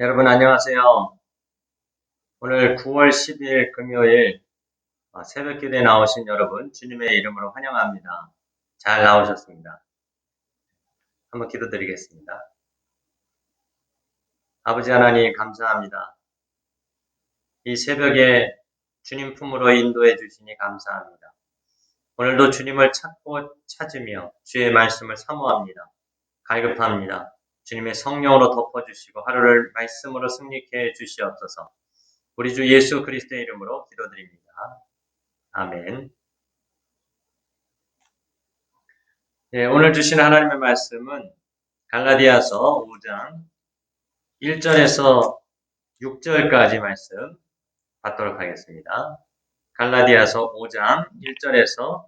여러분 안녕하세요. 오늘 9월 10일 금요일 어, 새벽 기도에 나오신 여러분 주님의 이름으로 환영합니다. 잘 나오셨습니다. 한번 기도드리겠습니다. 아버지 하나님 감사합니다. 이 새벽에 주님 품으로 인도해 주시니 감사합니다. 오늘도 주님을 찾고 찾으며 주의 말씀을 사모합니다. 갈급합니다. 주님의 성령으로 덮어주시고 하루를 말씀으로 승리케 해 주시옵소서. 우리 주 예수 그리스도의 이름으로 기도드립니다. 아멘. 네, 오늘 주신 하나님의 말씀은 갈라디아서 5장 1절에서 6절까지 말씀 받도록 하겠습니다. 갈라디아서 5장 1절에서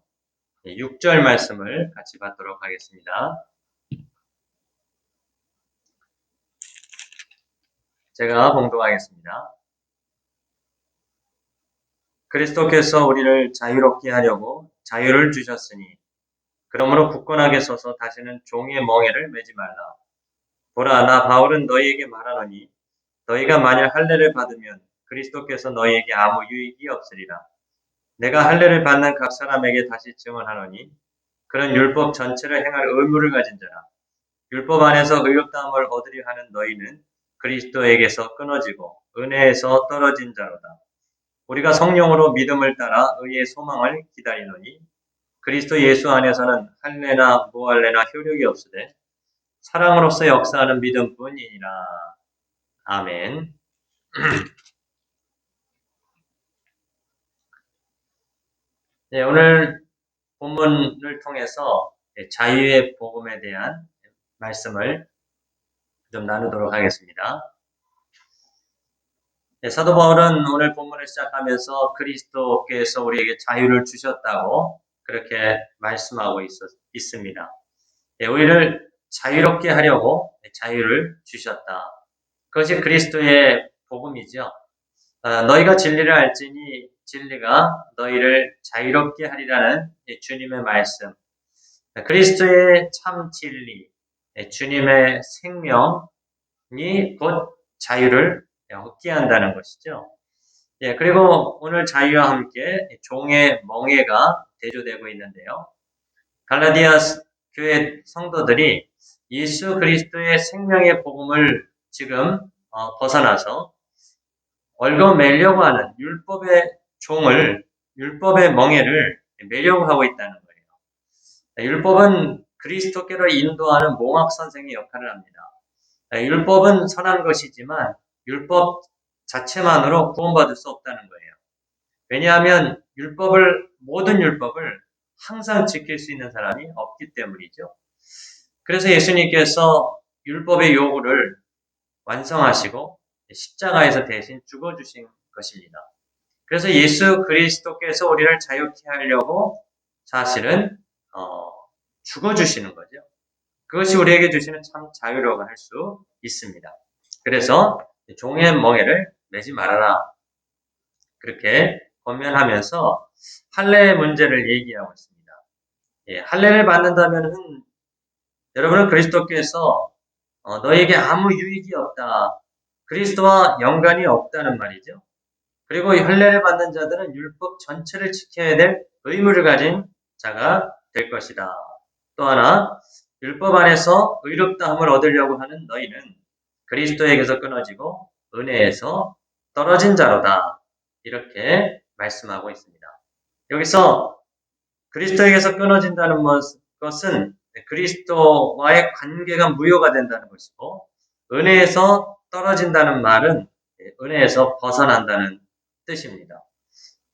6절 말씀을 같이 받도록 하겠습니다. 제가 봉독하겠습니다. 그리스도께서 우리를 자유롭게 하려고 자유를 주셨으니 그러므로 굳건하게 서서 다시는 종의 멍에를 매지 말라. 보라 나 바울은 너희에게 말하노니 너희가 만일 할례를 받으면 그리스도께서 너희에게 아무 유익이 없으리라. 내가 할례를 받는 각 사람에게 다시 증언하노니 그런 율법 전체를 행할 의무를 가진 자라. 율법 안에서 의롭다함을 얻으려 하는 너희는 그리스도에게서 끊어지고 은혜에서 떨어진 자로다. 우리가 성령으로 믿음을 따라 의의 소망을 기다리노니 그리스도 예수 안에서는 할례나 무할례나 효력이 없으되 사랑으로서 역사하는 믿음뿐이니라. 아멘. 네, 오늘 본문을 통해서 자유의 복음에 대한 말씀을 좀 나누도록 하겠습니다. 네, 사도 바울은 오늘 본문을 시작하면서 그리스도께서 우리에게 자유를 주셨다고 그렇게 말씀하고 있, 습니다 네, 우리를 자유롭게 하려고 자유를 주셨다. 그것이 그리스도의 복음이죠. 어, 너희가 진리를 알지니 진리가 너희를 자유롭게 하리라는 주님의 말씀. 그리스도의 참 진리, 예, 주님의 생명이 곧 자유를 얻게 한다는 것이죠. 예, 그리고 오늘 자유와 함께 종의 멍해가 대조되고 있는데요. 갈라디아 교회 성도들이 예수 그리스도의 생명의 복음을 지금 어, 벗어나서 얽어매려고 하는 율법의 종을 율법의 멍해를 매려고 하고 있다는 거예요. 율법은 그리스도께로 인도하는 몽학 선생의 역할을 합니다. 네, 율법은 선한 것이지만 율법 자체만으로 구원받을 수 없다는 거예요. 왜냐하면 율법을 모든 율법을 항상 지킬 수 있는 사람이 없기 때문이죠. 그래서 예수님께서 율법의 요구를 완성하시고 십자가에서 대신 죽어주신 것입니다. 그래서 예수 그리스도께서 우리를 자유케 하려고 사실은 어, 죽어주시는 거죠. 그것이 우리에게 주시는 참 자유라고 할 수 있습니다. 그래서 종의 멍에를 매지 말아라. 그렇게 권면하면서 할례 문제를 얘기하고 있습니다. 예, 할례를 받는다면 여러분은 그리스도께서 어, 너에게 아무 유익이 없다. 그리스도와 연관이 없다는 말이죠. 그리고 이 할례를 받는 자들은 율법 전체를 지켜야 될 의무를 가진 자가 될 것이다. 또 하나 율법 안에서 의롭다함을 얻으려고 하는 너희는 그리스도에게서 끊어지고 은혜에서 떨어진 자로다. 이렇게 말씀하고 있습니다. 여기서 그리스도에게서 끊어진다는 것은 그리스도와의 관계가 무효가 된다는 것이고 은혜에서 떨어진다는 말은 은혜에서 벗어난다는 뜻입니다.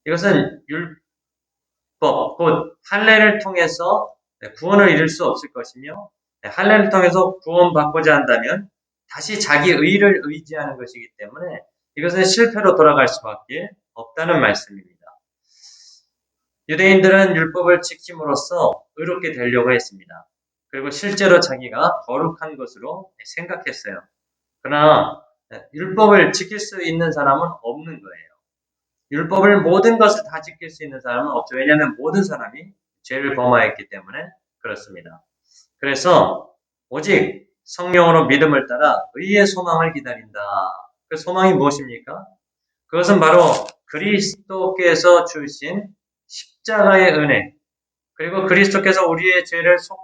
이것은 율법, 곧 할례를 통해서 네, 구원을 이룰 수 없을 것이며 네, 할례를 통해서 구원받고자 한다면 다시 자기 의를 의지하는 것이기 때문에 이것은 실패로 돌아갈 수밖에 없다는 말씀입니다. 유대인들은 율법을 지킴으로써 의롭게 되려고 했습니다. 그리고 실제로 자기가 거룩한 것으로 생각했어요. 그러나 네, 율법을 지킬 수 있는 사람은 없는 거예요. 율법을 모든 것을 다 지킬 수 있는 사람은 없죠. 왜냐하면 모든 사람이 죄를 범하였기 때문에 그렇습니다. 그래서 오직 성령으로 믿음을 따라 의의 소망을 기다린다. 그 소망이 무엇입니까? 그것은 바로 그리스도께서 주신 십자가의 은혜, 그리고 그리스도께서 우리의 죄를 속,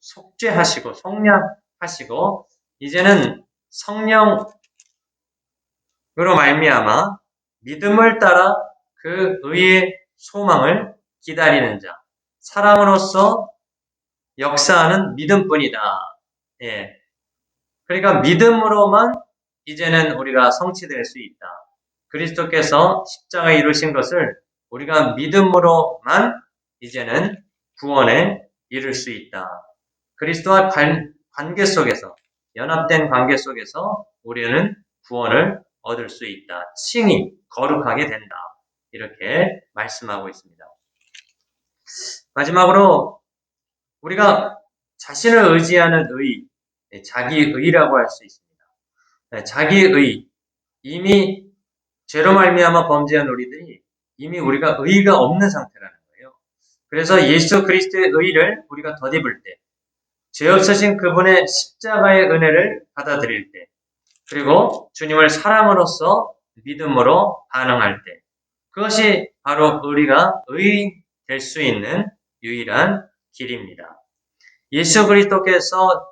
속죄하시고 속량하시고 이제는 성령으로 말미암아 믿음을 따라 그 의의 소망을 기다리는 자, 사랑으로서 역사하는 믿음뿐이다. 예. 그러니까 믿음으로만 이제는 우리가 성취될 수 있다. 그리스도께서 십자가에 이루신 것을 우리가 믿음으로만 이제는 구원에 이를 수 있다. 그리스도와 관, 관계 속에서 연합된 관계 속에서 우리는 구원을 얻을 수 있다. 칭이 거룩하게 된다. 이렇게 말씀하고 있습니다. 마지막으로 우리가 자신을 의지하는 의, 네, 자기 의라고 할 수 있습니다. 네, 자기 의, 이미 죄로 말미암아 범죄한 우리들이 이미 우리가 의가 없는 상태라는 거예요. 그래서 예수 그리스도의 의를 우리가 덧입을 때, 죄 없으신 그분의 십자가의 은혜를 받아들일 때, 그리고 주님을 사랑으로서 믿음으로 반응할 때, 그것이 바로 우리가 의 될 수 있는 유일한 길입니다. 예수 그리스도께서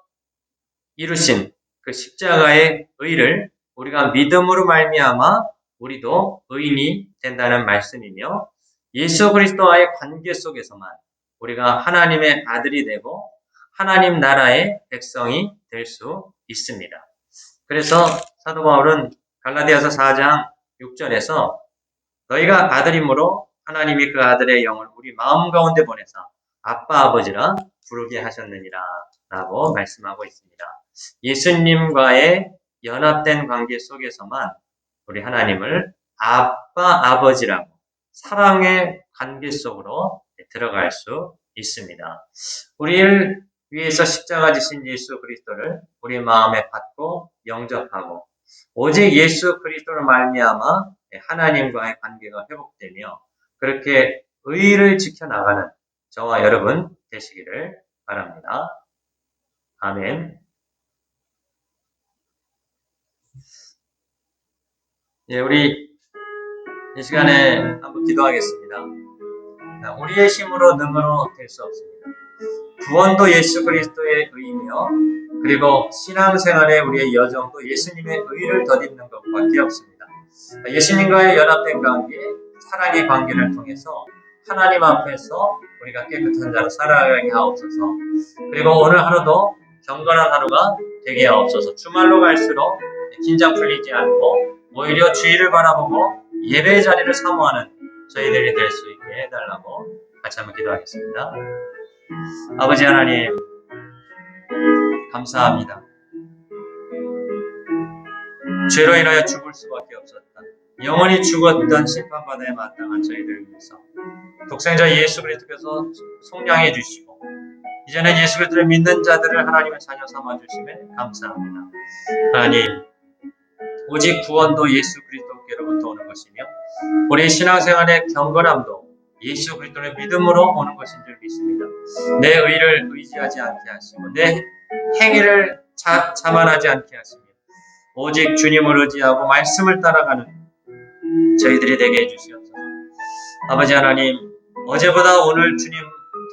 이루신 그 십자가의 의를 우리가 믿음으로 말미암아 우리도 의인이 된다는 말씀이며 예수 그리스도와의 관계 속에서만 우리가 하나님의 아들이 되고 하나님 나라의 백성이 될 수 있습니다. 그래서 사도 바울은 갈라디아서 4장 6절에서 너희가 아들이므로 하나님이 그 아들의 영을 우리 마음 가운데 보내사 아빠 아버지라 부르게 하셨느니라 라고 말씀하고 있습니다. 예수님과의 연합된 관계 속에서만 우리 하나님을 아빠 아버지라고 사랑의 관계 속으로 들어갈 수 있습니다. 우리를 위해서 십자가 지신 예수 그리스도를 우리 마음에 받고 영접하고 오직 예수 그리스도를 말미암아 하나님과의 관계가 회복되며 그렇게 의를 지켜나가는 저와 여러분 되시기를 바랍니다. 아멘. 예, 우리 이 시간에 한번 기도하겠습니다. 우리의 힘으로 능으로 될 수 없습니다. 구원도 예수 그리스도의 의이며 그리고 신앙생활의 우리의 여정도 예수님의 의를 덧입는 것밖에 없습니다. 예수님과의 연합된 관계, 사랑의 관계를 통해서 하나님 앞에서 우리가 깨끗한 자로 살아가게 하옵소서. 그리고 오늘 하루도 경건한 하루가 되게 하옵소서. 주말로 갈수록 긴장 풀리지 않고 오히려 주의를 바라보고 예배의 자리를 사모하는 저희들이 될 수 있게 해달라고 같이 한번 기도하겠습니다. 아버지 하나님, 감사합니다. 죄로 인하여 죽을 수밖에. 영원히 죽었던 심판받아야 마땅한 저희들을 위해서 독생자 예수 그리스도께서 속량해 주시고 이제는 예수 그리스도를 믿는 자들을 하나님의 자녀 삼아 주심에 감사합니다. 하나님 오직 구원도 예수 그리스도께로부터 오는 것이며 우리 신앙생활의 경건함도 예수 그리스도의 믿음으로 오는 것인 줄 믿습니다. 내 의를 의지하지 않게 하시고 내 행위를 자, 자만하지 않게 하시며 오직 주님을 의지하고 말씀을 따라가는 저희들이 되게 해주시옵소서. 아버지 하나님, 어제보다 오늘 주님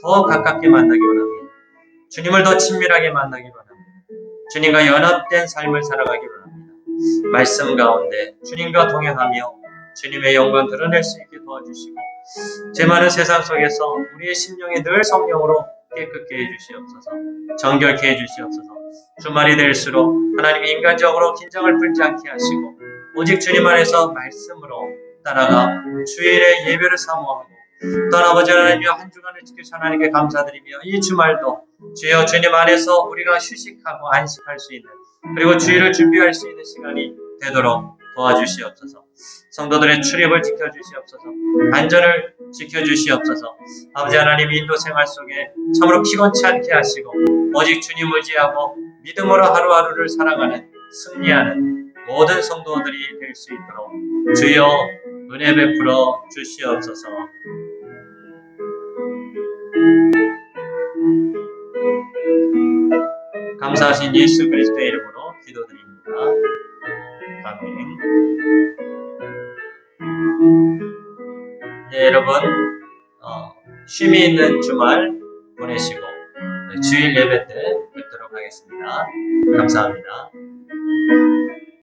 더 가깝게 만나기 원합니다. 주님을 더 친밀하게 만나기 원합니다. 주님과 연합된 삶을 살아가기 원합니다. 말씀 가운데 주님과 동행하며 주님의 영광 드러낼 수 있게 도와주시고 제 많은 세상 속에서 우리의 심령이 늘 성령으로 깨끗게 해주시옵소서 정결케 해주시옵소서 주말이 될수록 하나님 인간적으로 긴장을 풀지 않게 하시고 오직 주님 안에서 말씀으로 따라가 주일의 예배를 사모하고 또한 아버지 하나님여 한 주간을 지켜주신 하나님께 감사드리며 이 주말도 주여 주님 안에서 우리가 휴식하고 안식할 수 있는 그리고 주일을 준비할 수 있는 시간이 되도록 도와주시옵소서. 성도들의 출입을 지켜주시옵소서. 안전을 지켜주시옵소서. 아버지 하나님 인도 생활 속에 참으로 피곤치 않게 하시고 오직 주님 의지하고 믿음으로 하루하루를 살아가는 승리하는 모든 성도들이 될 수 있도록 주여 은혜 베풀어 주시옵소서. 감사하신 예수 그리스도의 이름으로 기도드립니다. 아멘. 네, 여러분 어, 쉼이 있는 주말 보내시고 네, 주일 예배 때 뵙도록 하겠습니다. 감사합니다.